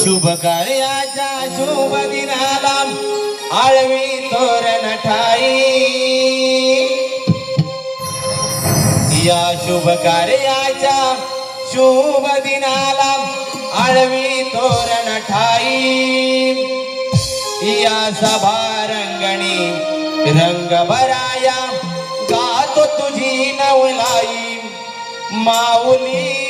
शुभ कार्याच्या शुभ दिनाला आळवी तोरण ठाई. या शुभ कार्याच्या शुभ दिनाला आळवी तोरण ठाई. या सभा रंगणी रंग भराया गातो तुझी नवलाई. माऊली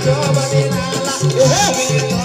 Yeah.